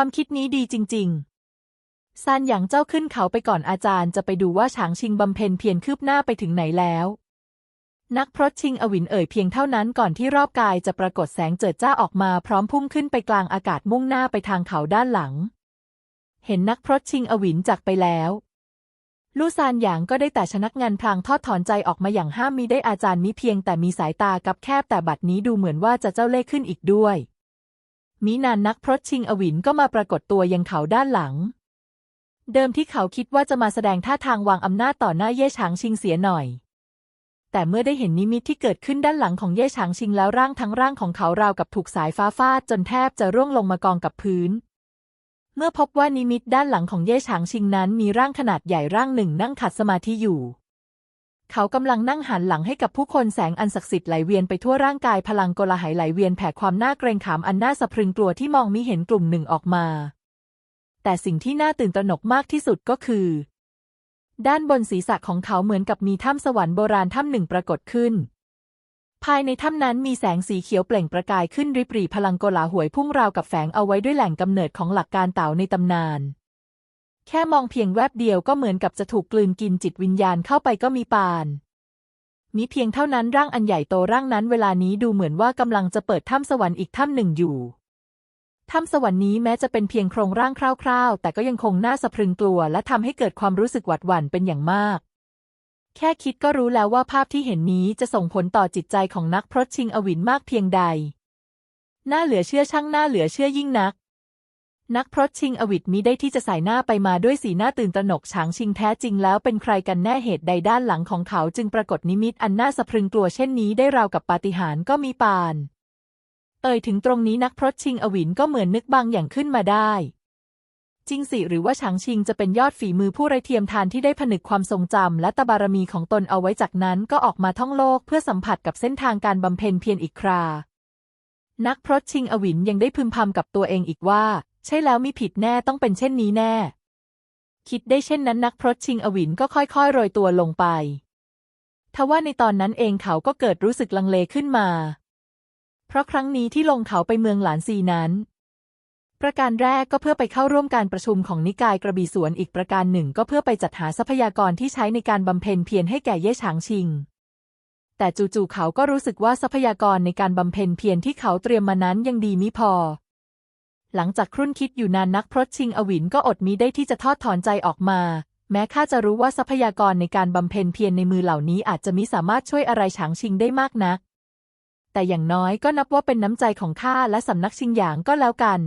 ความคิดนี้ดีจริง ๆ ซานหยางเจ้าขึ้นเขาไปก่อนอาจารย์จะไปดูว่าฉางชิงบำเพ็ญเพียรคืบหน้าไปถึงไหนแล้ว นักพรตชิงอวินเอ่ยเพียงเท่านั้นก่อนที่รอบกายจะปรากฏแสงเจิดจ้าออกมาพร้อมพุ่งขึ้นไปกลางอากาศมุ่งหน้าไปทางเขาด้านหลัง เห็นนักพรตชิงอวินจากไปแล้วลู่ซานหยางก็ได้แต่ชนักงานพลางทอดถอนใจออกมาอย่างห้ามมิได้อาจารย์มิเพียงแต่มีสายตากับแคบแต่บัดนี้ดูเหมือนว่าจะเจ้าเล่ห์ขึ้นอีกด้วย มินานนักพรตชิงอวินก็มาปรากฏตัวยังเขาด้านหลัง เดิมที่เขาคิดว่าจะมาแสดงท่าทางวางอำนาจต่อหน้าเย่ฉางชิงเสียหน่อย แต่เมื่อได้เห็นนิมิตที่เกิดขึ้นด้านหลังของเย่ฉางชิงแล้วร่างทั้งร่างของเขาราวกับถูกสายฟ้าฟาดจนแทบจะร่วงลงมากองกับพื้น เมื่อพบว่านิมิตด้านหลังของเย่ฉางชิงนั้นมีร่างขนาดใหญ่ร่างหนึ่งนั่งขัดสมาธิอยู่ เขากำลังนั่งหันหลังให้กับผู้คนแสงอันศักดิ์สิทธิ์ไหลเวียนไปทั่วร่างกายพลังกลาหายไหลเวียนแผ่ความน่าเกรงขามอันน่าสะพรึงกลัวที่มองมิเห็นกลุ่มหนึ่งออกมา แต่สิ่งที่น่าตื่นตระหนกมากที่สุดก็คือ ด้านบนศีรษะของเขาเหมือนกับมีถ้ำสวรรค์โบราณถ้ำหนึ่งปรากฏขึ้น ภายในถ้ำนั้นมีแสงสีเขียวเปล่งประกายขึ้นริบหรี่พลังกลาหวยพุ่งราวกับแฝงเอาไว้ด้วยแหล่งกำเนิดของหลักการเต่าในตำนาน แค่มองเพียงแวบเดียวก็เหมือนกับจะถูกกลืนกินจิตวิญญาณเข้าไปก็มีปานมีเพียงเท่านั้นร่างอันใหญ่โตร่างนั้นเวลานี้ดูเหมือนว่ากำลังจะเปิดถ้ำสวรรค์อีกถ้ำหนึ่งอยู่ ถ้ำสวรรค์นี้แม้จะเป็นเพียงโครงร่างคร่าวๆ แต่ก็ยังคงน่าสะพรึงกลัว และทำให้เกิดความรู้สึกหวาดหวั่นเป็นอย่างมาก แค่คิดก็รู้แล้วว่าภาพที่เห็นนี้จะส่งผลต่อจิตใจของนักพรตชิงอวินมากเพียงใด น่าเหลือเชื่อช่างน่าเหลือเชื่อยิ่งนัก นักพรตชิงอวิทมิได้ที่จะสายหน้าไปมาด้วยสีหน้าตื่นตระหนกฉางชิงแท้จริงแล้วเป็นใครกันแน่เหตุใดด้านหลังของเขาจึงปรากฏนิมิตอันน่าสะพรึงกลัวเช่นนี้ได้ราวกับปาฏิหาริย์ก็มีปาน เอ่ยถึงตรงนี้นักพรตชิงอวินก็เหมือนนึกบางอย่างขึ้นมาได้ จริงสิหรือว่าฉางชิงจะเป็นยอดฝีมือผู้ไรเทียมทานที่ได้ผนึกความทรงจำและตบารมีของตนเอาไว้จากนั้นก็ออกมาท่องโลกเพื่อสัมผัสกับเส้นทางการบำเพ็ญเพียรอีกครานักพรตชิงอวินยังได้พึมพำกับตัวเองอีกว่า ใช่แล้วมีผิดแน่ต้องเป็นเช่นนี้แน่ คิดได้เช่นนั้นนักพรตชิงอวินก็ค่อยๆโรยตัวลงไปทว่าในตอนนั้นเองเขาก็เกิดรู้สึกลังเลขึ้นมา เพราะครั้งนี้ที่ลงเขาไปเมืองหลานซีนั้น ประการแรกก็เพื่อไปเข้าร่วมการประชุมของนิกายกระบี่สวนอีกประการหนึ่งก็เพื่อไปจัดหาทรัพยากรที่ใช้ในการบำเพ็ญเพียรให้แก่เย่ฉางชิง แต่จู่ๆเขาก็รู้สึกว่าทรัพยากรในการบำเพ็ญเพียรที่เขาเตรียมมานั้นยังดีมิพอ หลังจากครุ่นคิดอยู่นานนักพรตชิงอวินก็อดมิได้ที่จะทอดถอนใจออกมา แม้ข้าจะรู้ว่าทรัพยากรในการบำเพ็ญเพียรในมือเหล่านี้อาจจะมิสามารถช่วยอะไรฉางชิงได้มากนัก แต่อย่างน้อยก็นับว่าเป็นน้ำใจของข้าและสำนักชิงหยางก็แล้วกัน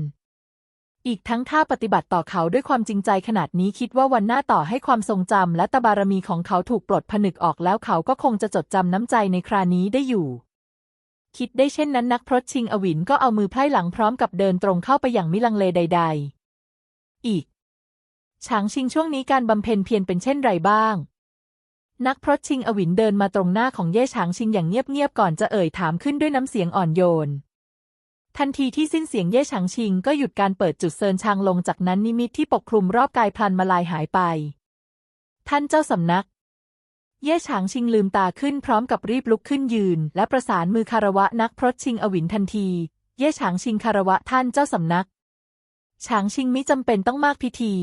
อีกทั้งข้าปฏิบัติต่อเขาด้วยความจริงใจขนาดนี้คิดว่าวันหน้าต่อให้ความทรงจำและตบารมีของเขาถูกปลดผนึกออกแล้วเขาก็คงจะจดจำน้ำใจในครานี้ได้อยู่ คิดได้เช่นนั้นนักพรตชิงอวินก็เอามือไพร่หลังพร้อมกับเดินตรงเข้าไปอย่างมิลังเลใด ๆ อีกฉางชิงช่วงนี้การบำเพ็ญเพียรเป็นเช่นไรบ้าง นักพรตชิงอวินเดินมาตรงหน้าของเย่ฉางชิงอย่างเงียบๆก่อนจะเอ่ยถามขึ้นด้วยน้ำเสียงอ่อนโยน ทันทีที่สิ้นเสียงเย่ฉางชิงก็หยุดการเปิดจุดเซินชางลงจากนั้นนิมิตที่ปกคลุมรอบกายพลันมาลายหายไป ท่านเจ้าสำนัก เย่ฉางชิงลืมตาขึ้นพร้อมกับรีบลุกขึ้นยืน และประสานมือคารวะนักพรตชิงอวินทันที เย่ฉางชิงคารวะท่านเจ้าสำนัก ฉางชิงมิจำเป็นต้องมากพิธี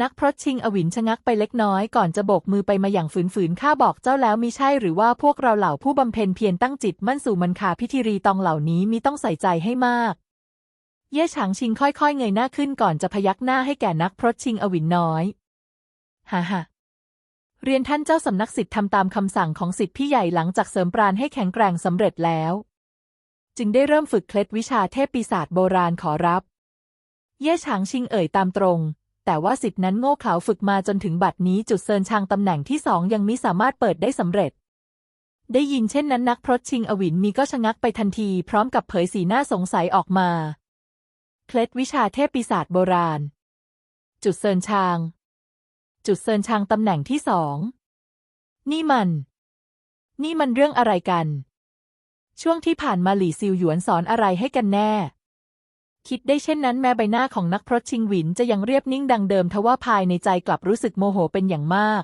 นักพรตชิงอวินชะงักไปเล็กน้อยก่อนจะโบกมือไปมาอย่างฝืนๆข้าบอกเจ้าแล้วมิใช่หรือว่าพวกเราเหล่าผู้บำเพ็ญเพียรตั้งจิตมั่นสู่มันคาพิธีรีตองเหล่านี้มิต้องใส่ใจให้มาก เย่ฉางชิงค่อยๆเงยหน้าขึ้นก่อนจะพยักหน้าให้แก่นักพรตชิงอวินน้อย ฮ่าฮ่า เรียนท่านเจ้าสำนักสิทธิ์ทำตามคำสั่งของสิทธิพี่ใหญ่หลังจากเสริมปราณให้แข็งแกร่งสำเร็จแล้ว จึงได้เริ่มฝึกเคล็ดวิชาเทพปีศาจโบราณขอรับ เย่ฉางชิงเอ่ยตามตรง แต่ว่าสิทธิ์นั้นโง่เขลาฝึกมาจนถึงบัดนี้จุดเซินชางตำแหน่งที่สองยังมิสามารถเปิดได้สำเร็จ ได้ยินเช่นนั้นนักพรตชิงอวินมีก็ชะงักไปทันทีพร้อมกับเผยสีหน้าสงสัยออกมา เคล็ดวิชาเทพปีศาจโบราณ จุดเซินชาง จุดเซินชางตำแหน่งที่สอง นี่มัน นี่มันเรื่องอะไรกัน ช่วงที่ผ่านมาหลี่ซิวหยวนสอนอะไรให้กันแน่ คิดได้เช่นนั้นแม้ใบหน้าของนักพรตชิงหวินจะยังเรียบนิ่งดังเดิมทว่าภายในใจกลับรู้สึกโมโหเป็นอย่างมาก